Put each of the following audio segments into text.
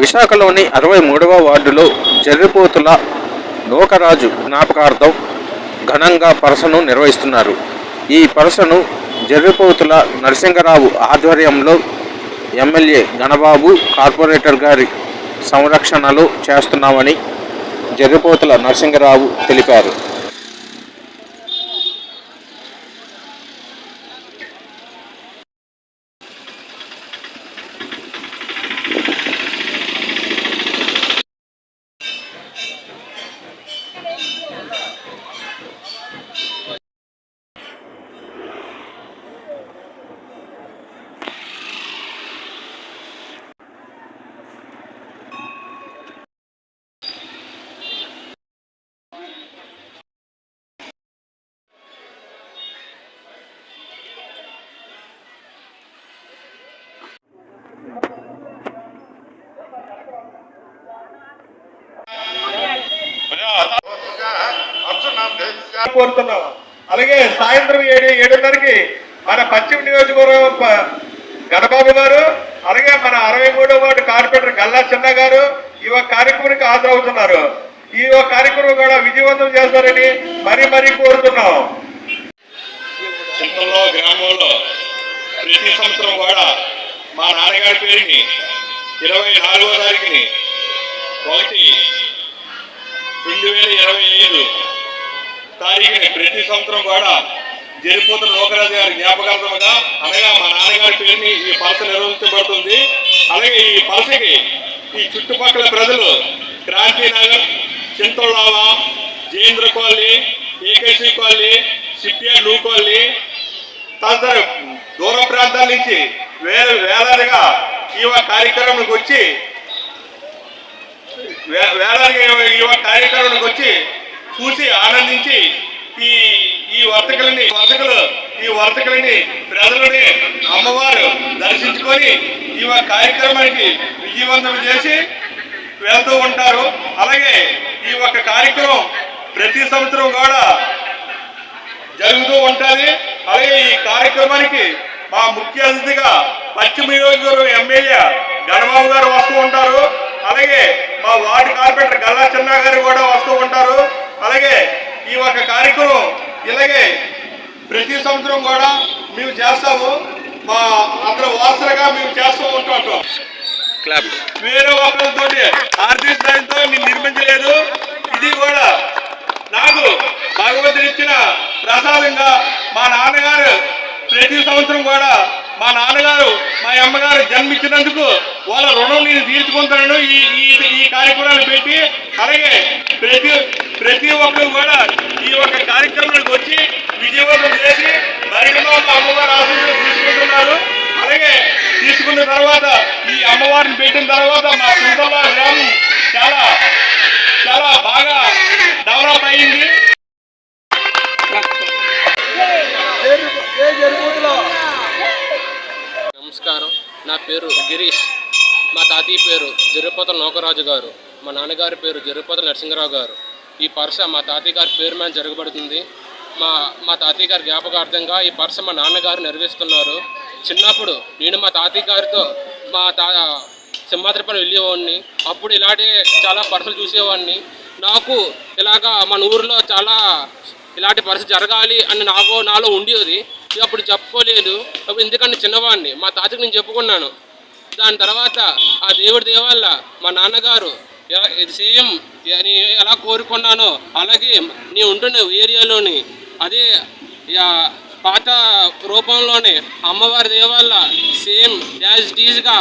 విశాఖలోని అరవై మూడవ వార్డులో జర్రిపోతుల నూకరాజు జ్ఞాపకార్థం ఘనంగా పరసను నిర్వహిస్తున్నారు. ఈ పరసను జర్రిపోతుల నరసింగరావు ఆధ్వర్యంలో ఎమ్మెల్యే గణబాబు కార్పొరేటర్ గారి సంరక్షణలో చేస్తున్నామని జర్రిపోతుల నరసింగరావు తెలిపారు. కోరుతున్నాం. అలాగే సాయంత్రం ఏడు ఏడున్నరకి మన పశ్చిమ నియోజకవర్గం గణబాబు గారు అలాగే మన అరవై మూడో వార్డు కార్పొరేటర్ గల్లా చిన్న గారు ఈ ఒక కార్యక్రమానికి హాజరవుతున్నారు. ఈ ఒక కార్యక్రమం కూడా విజయవంతం చేస్తారని మరీ మరీ కోరుతున్నాం. చింతల్లో గ్రామంలో ప్రతి సంవత్సరం కూడా మా నాన్నగారి పేరుని ఇరవై నాలుగో తారీఖుని ఒకటి రెండు వేల ఇరవై ఐదు తారీఖుని ప్రతి సంవత్సరం కూడా జరిపోతున్న లోకరాజు గారి జ్ఞాపకార్థముగా అనగా మా నాన్నగారి పేరుని ఈ పలస నిర్వహించబడుతుంది అలాగే ఈ పలసకి ఈ చుట్టుపక్కల ప్రజలు Kranthinagar చింతలావ Jayendra colony AKC colony CPR లూ కాలనీ తదితర దూర ప్రాంతాల నుంచి వేల వేలాదిగా ఈ కార్యక్రమంకి కార్యక్రమానికి వచ్చి వే- వేలాదిగా ఈ- కార్యక్రమంకి కార్యక్రమానికి వచ్చి చూసి ఆనందించి ఈ ఈ వర్తకులని వర్తకులు ఈ వర్తకులని ప్రజలని అమ్మవారు దర్శించుకొని ఈ యొక్క కార్యక్రమానికి విజయవంతం చేసి వెళ్తూ ఉంటారు. అలాగే ఈ యొక్క కార్యక్రమం ప్రతి సంవత్సరం కూడా జరుగుతూ ఉంటుంది. అలాగే ఈ కార్యక్రమానికి మా ముఖ్య అతిథిగా పశ్చిమ నియోజకవర్గం ఎమ్మెల్యే గణబాబు గారు వస్తూ ఉంటారు. అలాగే మా వార్డు కార్పొరేటర్ గల్లా చిన్న గారు కూడా వస్తూ ఉంటారు. అలాగే ఈ ఒక కార్యక్రమం ఇలాగే ప్రతి సంవత్సరం కూడా మేము చేస్తాము. మా అందరూ వాసనగా మేము చేస్తూ ఉంటాం వేరే ఒకరితో ఆర్థిక సాయంతో నేను నిర్మించలేదు. ఇది కూడా నాకు భగవంతుడు ఇచ్చిన ప్రసాదంగా మా నాన్నగారు ప్రతి సంవత్సరం కూడా మా నాన్నగారు మా అమ్మగారు జన్మించినందుకు వాళ్ళ రుణం నేను తీర్చుకుంటాను ఈ ఈ ఈ కార్యక్రమాలు పెట్టి అలాగే ప్రతి ప్రతి ఒక్కరు కూడా ఈ యొక్క కార్యక్రమానికి వచ్చి విజయవంతం చేసి మరిన్నో అమ్మగారు ఆశీస్సులు తీసుకుంటున్నారు. అలాగే తీసుకున్న తర్వాత ఈ అమ్మవారిని పెట్టిన తర్వాత మా సుందర గ్రామం చాలా చాలా బాగా డెవలప్ అయింది. నమస్కారం. నా పేరు గిరీష్. మా తాతయ్య పేరు జరుపతల నోకరాజు గారు. మా నాన్నగారి పేరు జరుపతల నరసింహరావు గారు. ఈ పర్స మా తాతయ్య గారి పేరు మీద జరగబడుతుంది. మా మా తాతయ్య గారి జ్ఞాపకార్థంగా ఈ పర్స మా నాన్నగారు నిర్వహిస్తున్నారు చిన్నప్పుడు నేను మా తాతయ్య గారితో మా తా సింహాద్రిపల్లి వెళ్ళేవాడిని. అప్పుడు ఇలాంటి చాలా పర్సలు చూసేవాడిని. నాకు ఇలాగా మన ఊరిలో చాలా ఇలాంటి పరిస్థితి జరగాలి అని నాకు నాలో ఉండేది. అప్పుడు చెప్పుకోలేదు. అప్పుడు ఎందుకంటే చిన్నవాడిని. మా తాతకి నేను చెప్పుకున్నాను. దాని తర్వాత ఆ దేవుడి దేవాల మా నాన్నగారు సీఎం నేను ఎలా కోరుకున్నానో అలాగే నేను ఉంటున్న ఏరియాలోని అదే యా పాత రూపంలోనే అమ్మవారి దేవాల సేమ్ యాజ్ డీజ్గా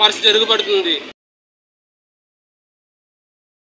పరిస్థితి జరుగుపడుతుంది.